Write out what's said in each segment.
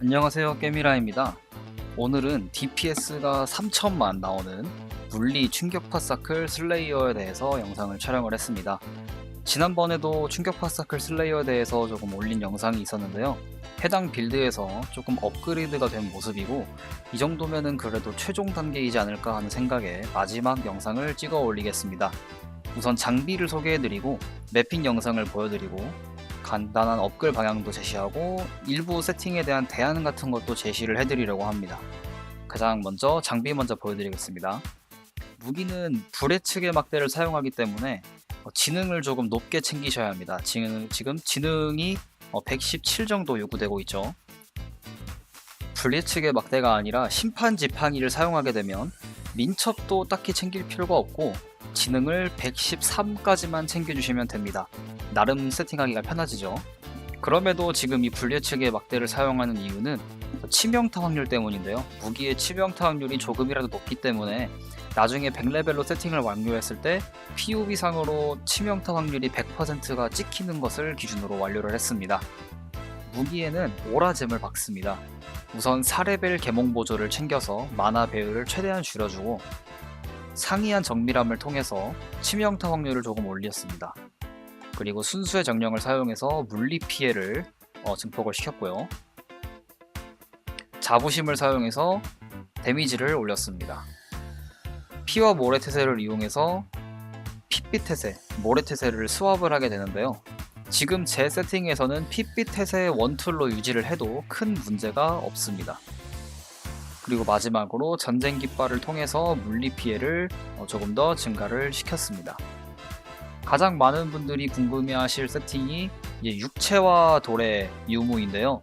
안녕하세요 깨미라입니다. 오늘은 DPS가 3000만 나오는 물리 충격파 사클 슬레이어에 대해서 영상을 촬영을 했습니다. 지난번에도 충격파 사클 슬레이어에 대해서 조금 올린 영상이 있었는데요. 해당 빌드에서 조금 업그레이드가 된 모습이고 이 정도면은 그래도 최종 단계이지 않을까 하는 생각에 마지막 영상을 찍어 올리겠습니다. 우선 장비를 소개해드리고 매핑 영상을 보여드리고 간단한 업글 방향도 제시하고 일부 세팅에 대한 대안 같은 것도 제시를 해드리려고 합니다. 가장 먼저 장비 먼저 보여드리겠습니다. 무기는 불의 측의 막대를 사용하기 때문에 어, 지능을 조금 높게 챙기셔야 합니다. 지금, 지금 지능이 117 정도 요구되고 있죠. 불의 측의 막대가 아니라 심판 지팡이를 사용하게 되면 민첩도 딱히 챙길 필요가 없고 지능을 113까지만 챙겨주시면 됩니다. 나름 세팅하기가 편하지죠. 그럼에도 지금 이 분리 측의 막대를 사용하는 이유는 치명타 확률 때문인데요. 무기의 치명타 확률이 조금이라도 높기 때문에 나중에 100레벨로 세팅을 완료했을 때 POB상으로 치명타 확률이 100%가 찍히는 것을 기준으로 완료를 했습니다. 무기에는 오라잼을 박습니다. 우선 4레벨 개몽 보조를 챙겨서 마나 배율을 최대한 줄여주고 상이한 정밀함을 통해서 치명타 확률을 조금 올렸습니다. 그리고 순수의 정령을 사용해서 물리 피해를 어, 증폭을 시켰고요. 자부심을 사용해서 데미지를 올렸습니다. 피와 모래 태세를 이용해서 핏빛 태세, 모래 태세를 스왑을 하게 되는데요. 지금 제 세팅에서는 핏빛 태세 원툴로 유지를 해도 큰 문제가 없습니다. 그리고 마지막으로 전쟁 깃발을 통해서 물리 피해를 어, 조금 더 증가를 시켰습니다. 가장 많은 분들이 궁금해하실 세팅이 육체와 돌의 유무인데요.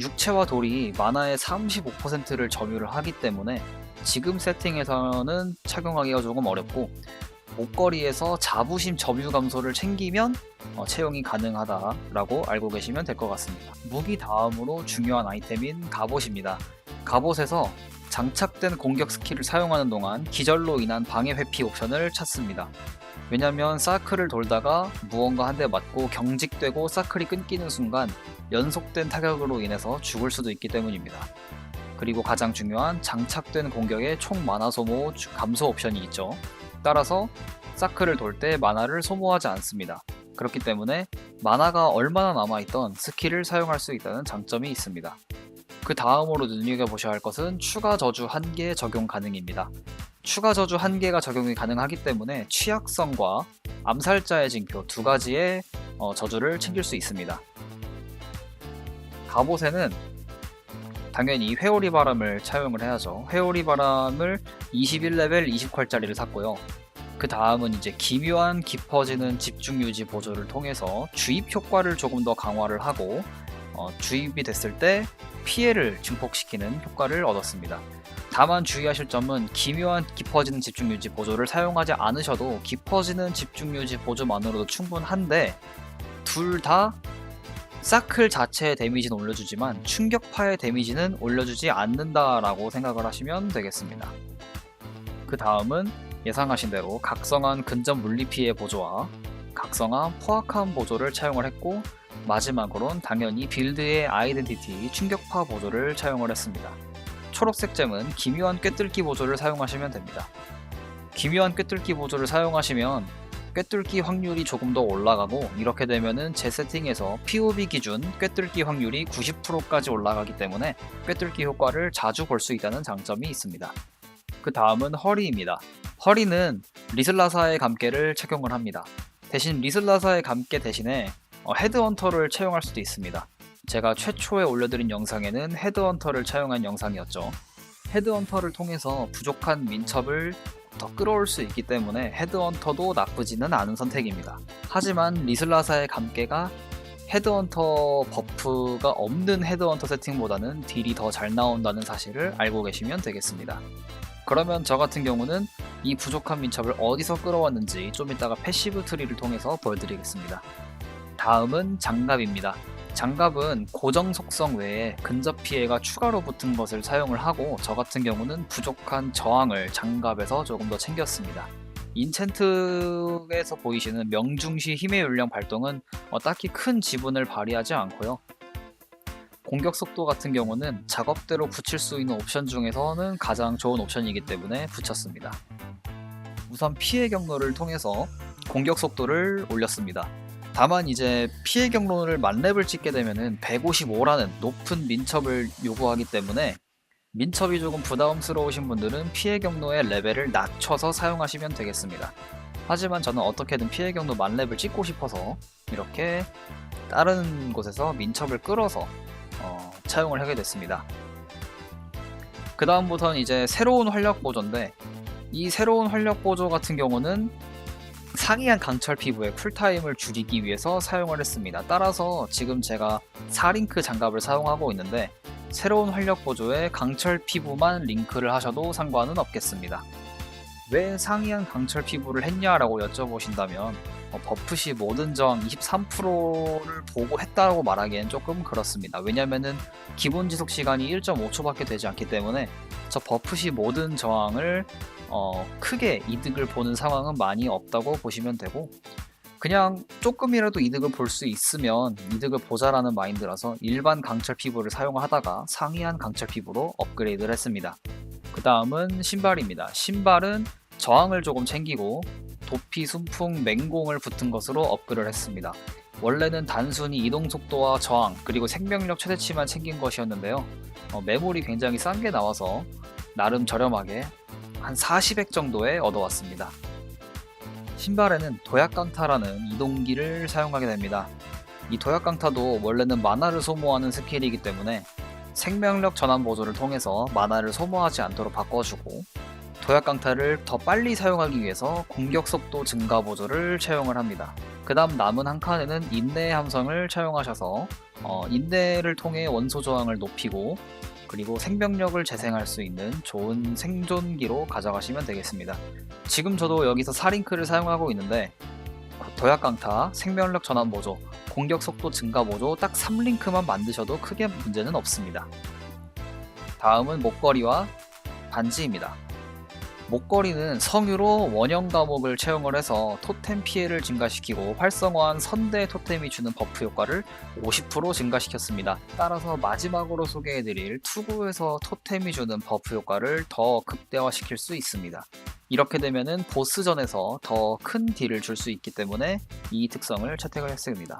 육체와 돌이 만화의 35%를 점유를 하기 때문에 지금 세팅에서는 착용하기가 조금 어렵고 목걸이에서 자부심 점유 감소를 챙기면 어, 채용이 가능하다라고 알고 계시면 될 것 같습니다. 무기 다음으로 중요한 아이템인 갑옷입니다. 갑옷에서 장착된 공격 스킬을 사용하는 동안 기절로 인한 방해 회피 옵션을 찾습니다. 왜냐면 사클을 돌다가 무언가 한 대 맞고 경직되고 사클이 끊기는 순간 연속된 타격으로 인해서 죽을 수도 있기 때문입니다. 그리고 가장 중요한 장착된 공격의 총 만화 소모 감소 옵션이 있죠. 따라서 사클을 돌 때 만화를 소모하지 않습니다. 그렇기 때문에 만화가 얼마나 남아있던 스킬을 사용할 수 있다는 장점이 있습니다. 그 다음으로 눈여겨보셔야 할 것은 추가 저주 1개 적용 가능입니다. 추가 저주 1개가 적용이 가능하기 때문에 취약성과 암살자의 징표 두 가지의 어, 저주를 챙길 수 있습니다. 갑옷에는 당연히 회오리 바람을 차용을 해야죠. 회오리 바람을 21레벨 20컬짜리를 샀고요. 그 다음은 이제 기묘한 깊어지는 집중 유지 보조를 통해서 주입 효과를 조금 더 강화를 하고 어, 주입이 됐을 때 피해를 증폭시키는 효과를 얻었습니다. 다만 주의하실 점은 기묘한 깊어지는 집중 유지 보조를 사용하지 않으셔도 깊어지는 집중 유지 보조만으로도 충분한데 둘 다 사클 자체의 데미지는 올려주지만 충격파의 데미지는 올려주지 않는다라고 생각을 하시면 되겠습니다. 그 다음은 예상하신 대로 각성한 근접 물리 피해 보조와 각성한 포악함 보조를 차용을 했고 마지막으론 당연히 빌드의 아이덴티티 충격파 보조를 차용을 했습니다. 초록색 잼은 기묘한 꿰뚫기 보조를 사용하시면 됩니다. 기묘한 꿰뚫기 보조를 사용하시면 꿰뚫기 확률이 조금 더 올라가고 이렇게 되면은 제 세팅에서 POB 기준 꿰뚫기 확률이 90%까지 올라가기 때문에 꿰뚫기 효과를 자주 볼 수 있다는 장점이 있습니다. 그 다음은 허리입니다. 허리는 리슬라사의 감개를 착용을 합니다. 대신 리슬라사의 감개 대신에 어, 헤드헌터를 채용할 수도 있습니다. 제가 최초에 올려드린 영상에는 헤드헌터를 차용한 영상이었죠. 헤드헌터를 통해서 부족한 민첩을 더 끌어올 수 있기 때문에 헤드헌터도 나쁘지는 않은 선택입니다. 하지만 리슬라사의 감개가 헤드헌터 버프가 없는 헤드헌터 세팅보다는 딜이 더 잘 나온다는 사실을 알고 계시면 되겠습니다. 그러면 저 같은 경우는 이 부족한 민첩을 어디서 끌어왔는지 좀 이따가 패시브 트리를 통해서 보여드리겠습니다. 다음은 장갑입니다. 장갑은 고정 속성 외에 근접 피해가 추가로 붙은 것을 사용을 하고 저 같은 경우는 부족한 저항을 장갑에서 조금 더 챙겼습니다. 인챈트에서 보이시는 명중시 힘의 윤령 발동은 어, 딱히 큰 지분을 발휘하지 않고요. 공격 속도 같은 경우는 작업대로 붙일 수 있는 옵션 중에서는 가장 좋은 옵션이기 때문에 붙였습니다. 우선 피해 경로를 통해서 공격 속도를 올렸습니다. 다만 이제 피해 경로를 만렙을 찍게 되면은 155라는 높은 민첩을 요구하기 때문에 민첩이 조금 부담스러우신 분들은 피해 경로의 레벨을 낮춰서 사용하시면 되겠습니다. 하지만 저는 어떻게든 피해 경로 만렙을 찍고 싶어서 이렇게 다른 곳에서 민첩을 끌어서 어, 차용을 하게 됐습니다. 그 다음부터는 이제 새로운 활력 보조인데 이 새로운 활력 보조 같은 경우는 상이한 강철 피부의 쿨타임을 줄이기 위해서 사용을 했습니다. 따라서 지금 제가 4링크 장갑을 사용하고 있는데 새로운 활력 보조에 강철 피부만 링크를 하셔도 상관은 없겠습니다. 왜 상이한 강철 피부를 했냐라고 여쭤보신다면 어, 버프시 모든 저항 23%를 보고 했다고 말하기엔 조금 그렇습니다. 왜냐면은 기본 지속 시간이 1.5초밖에 되지 않기 때문에 저 버프시 모든 저항을 어, 크게 이득을 보는 상황은 많이 없다고 보시면 되고 그냥 조금이라도 이득을 볼 수 있으면 이득을 보자라는 마인드라서 일반 강철 피부를 사용하다가 상이한 강철 피부로 업그레이드를 했습니다. 그 다음은 신발입니다. 신발은 저항을 조금 챙기고 도피, 순풍, 맹공을 붙은 것으로 업그레이드를 했습니다. 원래는 단순히 이동 속도와 저항 그리고 생명력 최대치만 챙긴 것이었는데요. 어, 매물이 굉장히 싼 게 나와서 나름 저렴하게 한 40액 정도에 얻어왔습니다. 신발에는 도약강타라는 이동기를 사용하게 됩니다. 이 도약강타도 원래는 만화를 소모하는 스킬이기 때문에 생명력 전환 보조를 통해서 만화를 소모하지 않도록 바꿔주고 도약 강타를 더 빨리 사용하기 위해서 공격 속도 증가 보조를 채용을 합니다. 그 다음 남은 한 칸에는 인내 함성을 차용하셔서 어, 인내를 통해 원소 저항을 높이고 그리고 생명력을 재생할 수 있는 좋은 생존기로 가져가시면 되겠습니다. 지금 저도 여기서 4링크를 사용하고 있는데 도약 강타, 생명력 전환 보조, 공격 속도 증가 보조 딱 3링크만 만드셔도 크게 문제는 없습니다. 다음은 목걸이와 반지입니다. 목걸이는 성유로 원형 감옥을 채용을 해서 토템 피해를 증가시키고 활성화한 선대 토템이 주는 버프 효과를 50% 증가시켰습니다. 따라서 마지막으로 소개해드릴 투구에서 토템이 주는 버프 효과를 더 극대화시킬 수 있습니다. 이렇게 되면은 보스전에서 더 큰 딜을 줄 수 있기 때문에 이 특성을 채택을 했습니다.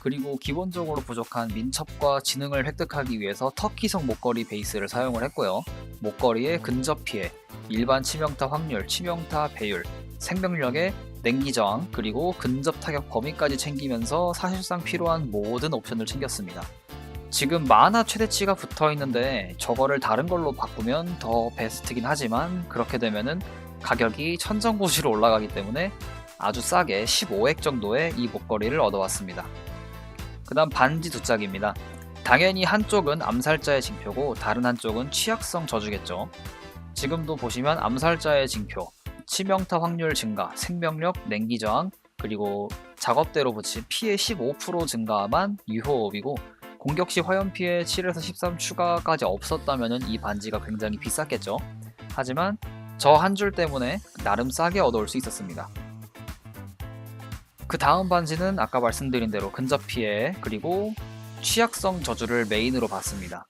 그리고 기본적으로 부족한 민첩과 지능을 획득하기 위해서 터키성 목걸이 베이스를 사용을 했고요. 목걸이의 근접 피해, 일반 치명타 확률, 치명타 배율, 생명력의 냉기 저항, 그리고 근접 타격 범위까지 챙기면서 사실상 필요한 모든 옵션을 챙겼습니다. 지금 만화 최대치가 붙어 있는데 저거를 다른 걸로 바꾸면 더 베스트긴 하지만 그렇게 되면은 가격이 천정고시로 올라가기 때문에 아주 싸게 15액 정도의 이 목걸이를 얻어왔습니다. 그 다음 반지 두 짝입니다. 당연히 한쪽은 암살자의 징표고 다른 한쪽은 취약성 저주겠죠. 지금도 보시면 암살자의 징표, 치명타 확률 증가, 생명력, 냉기 저항, 그리고 작업대로 붙인 피해 15% 증가만 유효업이고 공격 시 화염 피해 7에서 13 추가까지 없었다면 이 반지가 굉장히 비쌌겠죠. 하지만 저 한 줄 때문에 나름 싸게 얻어올 수 있었습니다. 그 다음 반지는 아까 말씀드린 대로 근접 피해 그리고 취약성 저주를 메인으로 봤습니다.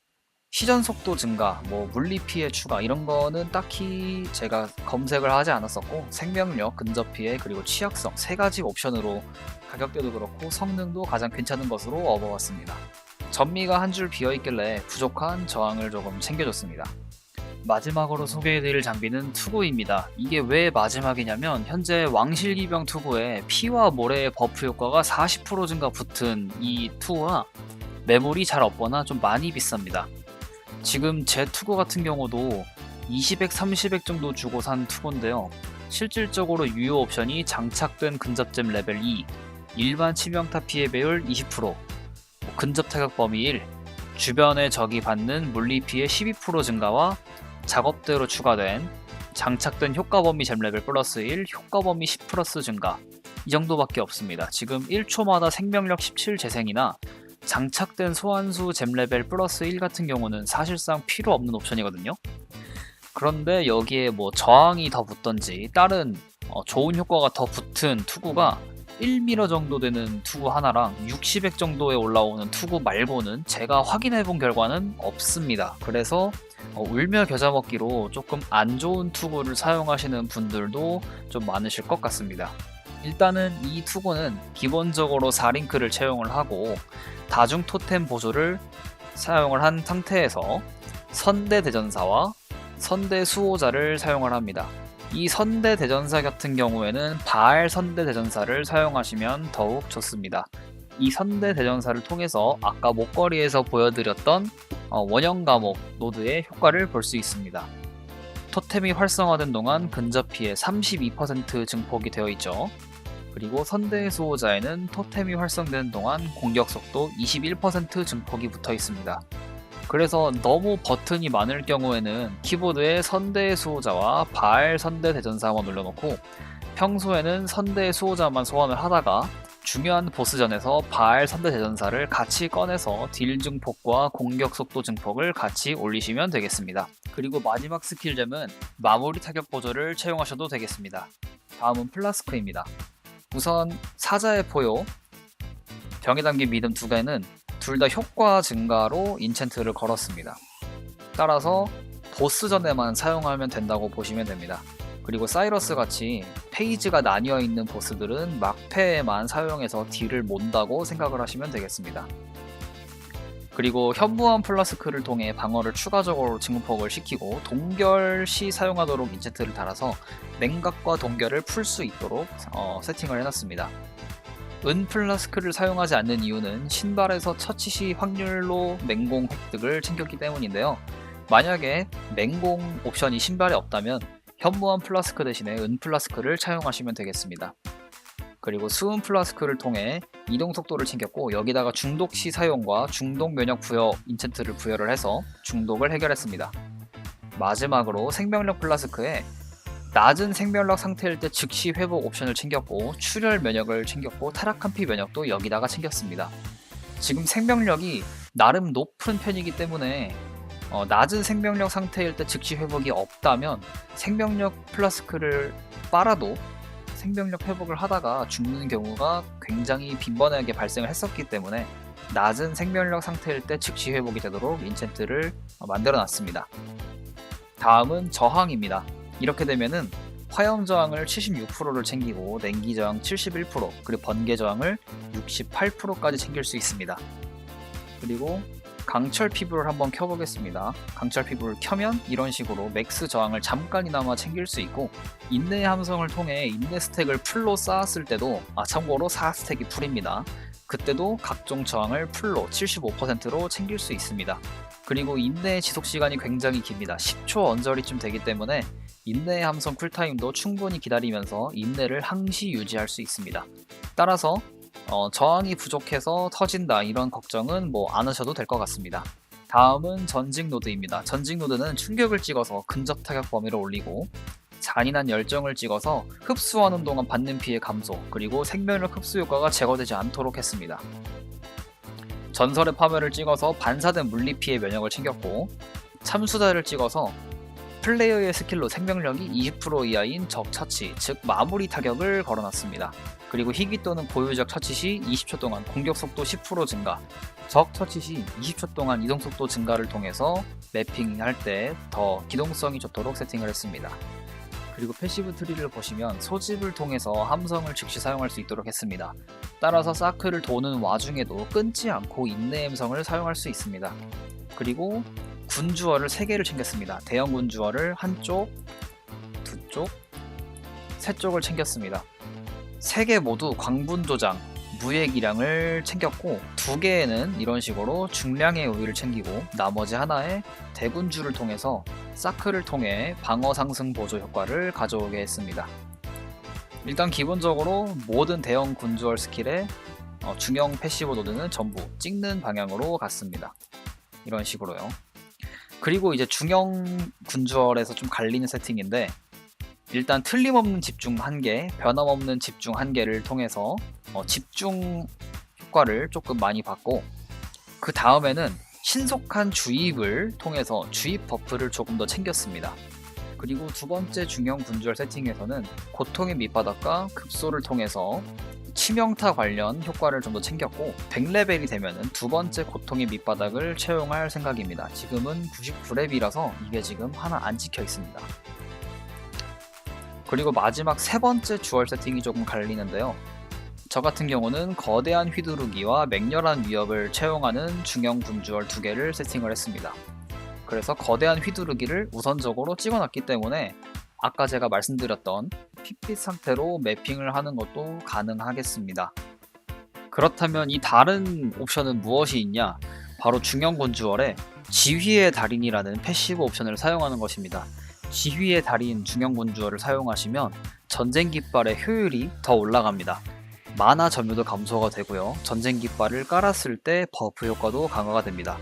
시전 속도 증가, 뭐 물리 피해 추가 이런 거는 딱히 제가 검색을 하지 않았었고 생명력, 근접 피해 그리고 취약성 세 가지 옵션으로 가격대도 그렇고 성능도 가장 괜찮은 것으로 업어왔습니다. 전미가 한 줄 비어 있길래 부족한 저항을 조금 챙겨줬습니다. 마지막으로 소개해드릴 장비는 투구입니다. 이게 왜 마지막이냐면 현재 왕실기병 투구에 피와 모래의 버프 효과가 40% 증가 붙은 이 투구가 매물이 잘 없거나 좀 많이 비쌉니다. 지금 제 투구 같은 경우도 20액, 30액 정도 주고 산 투구인데요. 실질적으로 유효 옵션이 장착된 근접잼 레벨 2, 일반 치명타 피해 배율 20%, 뭐 근접 타격 범위 1, 주변의 적이 받는 물리 피해 12% 증가와 작업대로 추가된 장착된 효과 범위 잼 레벨 플러스 1, 효과 범위 10 플러스 증가 이 정도밖에 없습니다. 지금 1초마다 생명력 17 재생이나 장착된 소환수 잼 레벨 플러스 1 같은 경우는 사실상 필요 없는 옵션이거든요. 그런데 여기에 뭐 저항이 더 붙던지 다른 어, 좋은 효과가 더 붙은 투구가 1mm 정도 되는 투구 하나랑 60액 정도에 올라오는 투구 말고는 제가 확인해 본 결과는 없습니다. 그래서 어, 울며 겨자 먹기로 조금 안 좋은 투구를 사용하시는 분들도 좀 많으실 것 같습니다. 일단은 이 투구는 기본적으로 4링크를 채용을 하고 다중 토템 보조를 사용을 한 상태에서 선대 대전사와 선대 수호자를 사용을 합니다. 이 선대 대전사 같은 경우에는 바알 선대 대전사를 사용하시면 더욱 좋습니다. 이 선대 대전사를 통해서 아까 목걸이에서 보여드렸던 어, 원형 감옥 노드의 효과를 볼 수 있습니다. 토템이 활성화된 동안 근접 피해 32% 증폭이 되어 있죠. 그리고 선대 수호자에는 토템이 활성되는 동안 공격 속도 21% 증폭이 붙어 있습니다. 그래서 너무 버튼이 많을 경우에는 키보드에 선대 수호자와 바알 선대 대전사만 올려놓고 평소에는 선대 수호자만 소환을 하다가 중요한 보스전에서 바알 선대 대전사를 같이 꺼내서 딜 증폭과 공격 속도 증폭을 같이 올리시면 되겠습니다. 그리고 마지막 스킬잼은 마무리 타격 보조를 채용하셔도 되겠습니다. 다음은 플라스크입니다. 우선 사자의 포효, 병에 담긴 믿음 두 개는 둘 다 효과 증가로 인챈트를 걸었습니다. 따라서 보스전에만 사용하면 된다고 보시면 됩니다. 그리고 사이러스 같이 페이지가 나뉘어 있는 보스들은 막패에만 사용해서 딜을 몬다고 생각을 하시면 되겠습니다. 그리고 현무암 플라스크를 통해 방어를 추가적으로 증폭을 시키고 동결 시 사용하도록 인챈트를 달아서 냉각과 동결을 풀 수 있도록 어, 세팅을 해놨습니다. 은 플라스크를 사용하지 않는 이유는 신발에서 처치 시 확률로 맹공 획득을 챙겼기 때문인데요. 만약에 맹공 옵션이 신발에 없다면 현무암 플라스크 대신에 은 플라스크를 차용하시면 되겠습니다. 그리고 수은 플라스크를 통해 이동 속도를 챙겼고 여기다가 중독 시 사용과 중독 면역 부여 인챈트를 부여를 해서 중독을 해결했습니다. 마지막으로 생명력 플라스크에 낮은 생명력 상태일 때 즉시 회복 옵션을 챙겼고 출혈 면역을 챙겼고 타락한 피 면역도 여기다가 챙겼습니다. 지금 생명력이 나름 높은 편이기 때문에 어, 낮은 생명력 상태일 때 즉시 회복이 없다면 생명력 플라스크를 빨아도 생명력 회복을 하다가 죽는 경우가 굉장히 빈번하게 발생을 했었기 때문에 낮은 생명력 상태일 때 즉시 회복이 되도록 인챈트를 만들어 놨습니다. 다음은 저항입니다. 이렇게 되면은 화염 저항을 76%를 챙기고 냉기 저항 71% 그리고 번개 저항을 68%까지 챙길 수 있습니다. 그리고 강철 피부를 한번 켜보겠습니다. 강철 피부를 켜면 이런 식으로 맥스 저항을 잠깐이나마 챙길 수 있고 인내 함성을 통해 인내 스택을 풀로 쌓았을 때도 아 참고로 4스택이 풀입니다. 그때도 각종 저항을 풀로 75%로 챙길 수 있습니다. 그리고 인내의 지속 시간이 굉장히 깁니다. 10초 언저리쯤 되기 때문에 인내의 함성 쿨타임도 충분히 기다리면서 인내를 항시 유지할 수 있습니다. 따라서 어, 저항이 부족해서 터진다 이런 걱정은 뭐 안 하셔도 될 것 같습니다. 다음은 전직 노드입니다. 전직 노드는 충격을 찍어서 근접 타격 범위를 올리고 잔인한 열정을 찍어서 흡수하는 동안 받는 피해 감소 그리고 생명력 흡수 효과가 제거되지 않도록 했습니다. 전설의 파멸을 찍어서 반사된 물리 피해 면역을 챙겼고 참수다를 찍어서 플레이어의 스킬로 생명력이 20% 이하인 적 처치, 즉 마무리 타격을 걸어놨습니다. 그리고 희귀 또는 고유적 처치 시 20초 동안 공격 속도 10% 증가, 적 처치 시 20초 동안 이동 속도 증가를 통해서 맵핑할 때 더 기동성이 좋도록 세팅을 했습니다. 그리고 패시브 트리를 보시면 소집을 통해서 함성을 즉시 사용할 수 있도록 했습니다. 따라서 사크를 도는 와중에도 끊지 않고 인내 함성을 사용할 수 있습니다. 그리고 군주어를 3개를 챙겼습니다. 대형 군주어를 한쪽, 두 쪽, 세 쪽을 챙겼습니다. 3개 모두 광분 도장, 무예기량을 챙겼고 두 개에는 이런 식으로 중량의 우위를 챙기고 나머지 하나에 대군주를 통해서 사크를 통해 방어 상승 보조 효과를 가져오게 했습니다. 일단 기본적으로 모든 대형 군주얼 스킬의 어, 중형 패시브 노드는 전부 찍는 방향으로 갔습니다. 이런 식으로요. 그리고 이제 중형 군주얼에서 좀 갈리는 세팅인데 일단 틀림없는 집중 1개, 변함없는 집중 1개를 통해서 어, 집중 효과를 조금 많이 받고 그 다음에는 신속한 주입을 통해서 주입 버프를 조금 더 챙겼습니다. 그리고 두 번째 중형 군주얼 세팅에서는 고통의 밑바닥과 급소를 통해서 치명타 관련 효과를 좀 더 챙겼고 100레벨이 되면은 두 번째 고통의 밑바닥을 채용할 생각입니다. 지금은 99렙이라서 이게 지금 하나 안 찍혀 있습니다. 그리고 마지막 세 번째 주얼 세팅이 조금 갈리는데요. 저 같은 경우는 거대한 휘두르기와 맹렬한 위협을 채용하는 중형 군주얼 두 개를 세팅을 했습니다. 그래서 거대한 휘두르기를 우선적으로 찍어놨기 때문에 아까 제가 말씀드렸던 핏빛 상태로 매핑을 하는 것도 가능하겠습니다. 그렇다면 이 다른 옵션은 무엇이 있냐? 바로 중형 군주얼의 지휘의 달인이라는 패시브 옵션을 사용하는 것입니다. 지휘의 달인 중형 군주얼을 사용하시면 전쟁 깃발의 효율이 더 올라갑니다. 만화 점유도 감소가 되고요. 전쟁 깃발을 깔았을 때 버프 효과도 강화가 됩니다.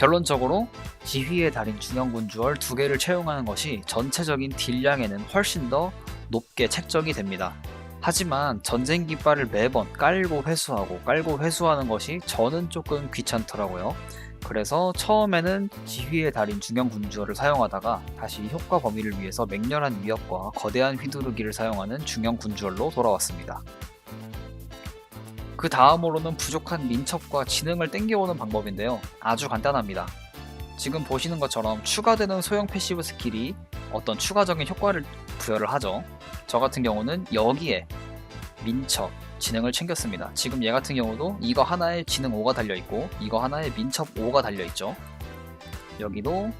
결론적으로 지휘의 달인 중형 군 주얼 두 개를 채용하는 것이 전체적인 딜량에는 훨씬 더 높게 책정이 됩니다. 하지만 전쟁 깃발을 매번 깔고 회수하고 깔고 회수하는 것이 저는 조금 귀찮더라고요. 그래서 처음에는 지휘의 달인 중형 군주얼을 사용하다가 다시 효과 범위를 위해서 맹렬한 위협과 거대한 휘두르기를 사용하는 중형 군주얼로 돌아왔습니다. 그 다음으로는 부족한 민첩과 지능을 땡겨오는 방법인데요. 아주 간단합니다. 지금 보시는 것처럼 추가되는 소형 패시브 스킬이 어떤 추가적인 효과를 부여를 하죠. 저 같은 경우는 여기에 민첩, 지능을 챙겼습니다. 지금 얘 같은 경우도 이거 하나에 지능 5가 달려있고 이거 하나에 민첩 5가 달려있죠. 여기도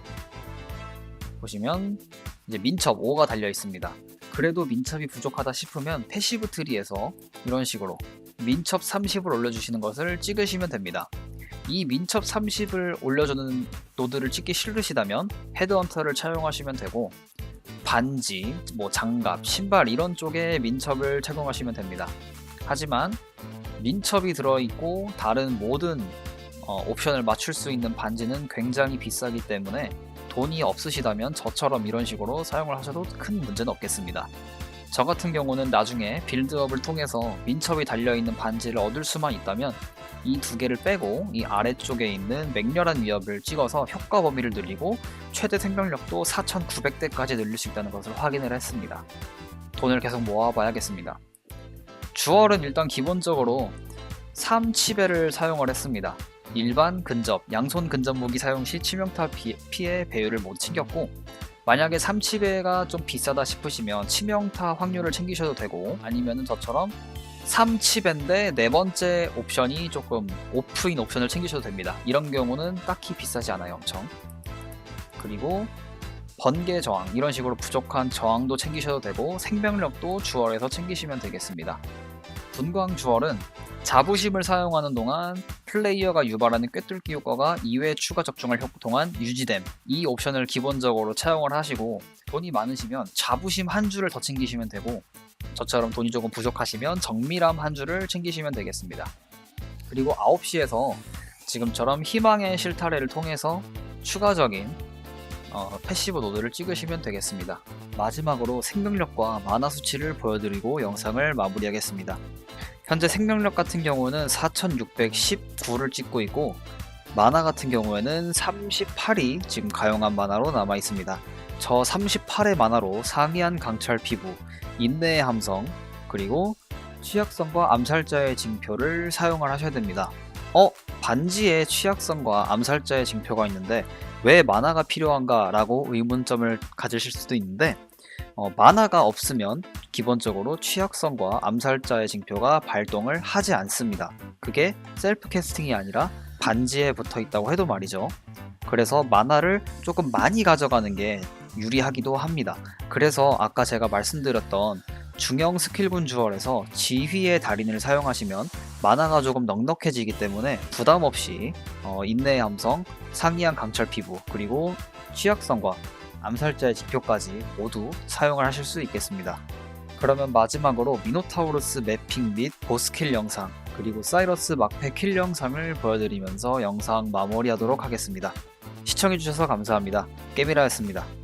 보시면 이제 민첩 5가 달려있습니다. 그래도 민첩이 부족하다 싶으면 패시브 트리에서 이런 식으로 민첩 30을 올려주시는 것을 찍으시면 됩니다. 이 민첩 30을 올려주는 노드를 찍기 싫으시다면 헤드헌터를 차용하시면 되고 반지, 뭐 장갑, 신발 이런 쪽에 민첩을 착용하시면 됩니다. 하지만 민첩이 들어있고 다른 모든 어, 옵션을 맞출 수 있는 반지는 굉장히 비싸기 때문에 돈이 없으시다면 저처럼 이런 식으로 사용을 하셔도 큰 문제는 없겠습니다. 저 같은 경우는 나중에 빌드업을 통해서 민첩이 달려있는 반지를 얻을 수만 있다면 이 두 개를 빼고 이 아래쪽에 있는 맹렬한 위협을 찍어서 효과 범위를 늘리고 최대 생명력도 4900대까지 늘릴 수 있다는 것을 확인을 했습니다. 돈을 계속 모아봐야겠습니다. 주얼은 일단 기본적으로 3치배를 사용을 했습니다. 일반 근접, 양손 근접 무기 사용 시 치명타 피, 피해 배율을 못 챙겼고 만약에 3치배가 좀 비싸다 싶으시면 치명타 확률을 챙기셔도 되고 아니면은 저처럼 3치배인데 네 번째 옵션이 조금 오프인 옵션을 챙기셔도 됩니다. 이런 경우는 딱히 비싸지 않아요, 엄청. 그리고 번개 저항 이런 식으로 부족한 저항도 챙기셔도 되고 생명력도 주얼에서 챙기시면 되겠습니다. 분광 주얼은 자부심을 사용하는 동안 플레이어가 유발하는 꿰뚫기 효과가 2회 추가 접종을 효- 동안 유지됨 이 옵션을 기본적으로 차용을 하시고 돈이 많으시면 자부심 한 줄을 더 챙기시면 되고 저처럼 돈이 조금 부족하시면 정밀함 한 줄을 챙기시면 되겠습니다. 그리고 9시에서 지금처럼 희망의 실타래를 통해서 추가적인 어, 패시브 노드를 찍으시면 되겠습니다. 마지막으로 생명력과 마나 수치를 보여드리고 영상을 마무리하겠습니다. 현재 생명력 같은 경우는 4619를 찍고 있고 마나 같은 경우에는 38이 지금 가용한 마나로 남아 있습니다. 저 38의 마나로 상이한 강철 피부, 인내의 함성, 그리고 취약성과 암살자의 징표를 사용을 하셔야 됩니다. 어? 반지에 취약성과 암살자의 징표가 있는데 왜 만화가 필요한가 라고 의문점을 가지실 수도 있는데 어, 만화가 없으면 기본적으로 취약성과 암살자의 징표가 발동을 하지 않습니다. 그게 셀프 캐스팅이 아니라 반지에 붙어 있다고 해도 말이죠. 그래서 만화를 조금 많이 가져가는 게 유리하기도 합니다. 그래서 아까 제가 말씀드렸던 중형 스킬군 주얼에서 지휘의 달인을 사용하시면 만화가 조금 넉넉해지기 때문에 부담 없이 어, 인내의 함성, 상이한 강철 피부, 그리고 취약성과 암살자의 지표까지 모두 사용을 하실 수 있겠습니다. 그러면 마지막으로 미노타우루스 매핑 및 보스킬 영상, 그리고 사이러스 막패 킬 영상을 보여드리면서 영상 마무리하도록 하겠습니다. 시청해주셔서 감사합니다. 깨미라였습니다.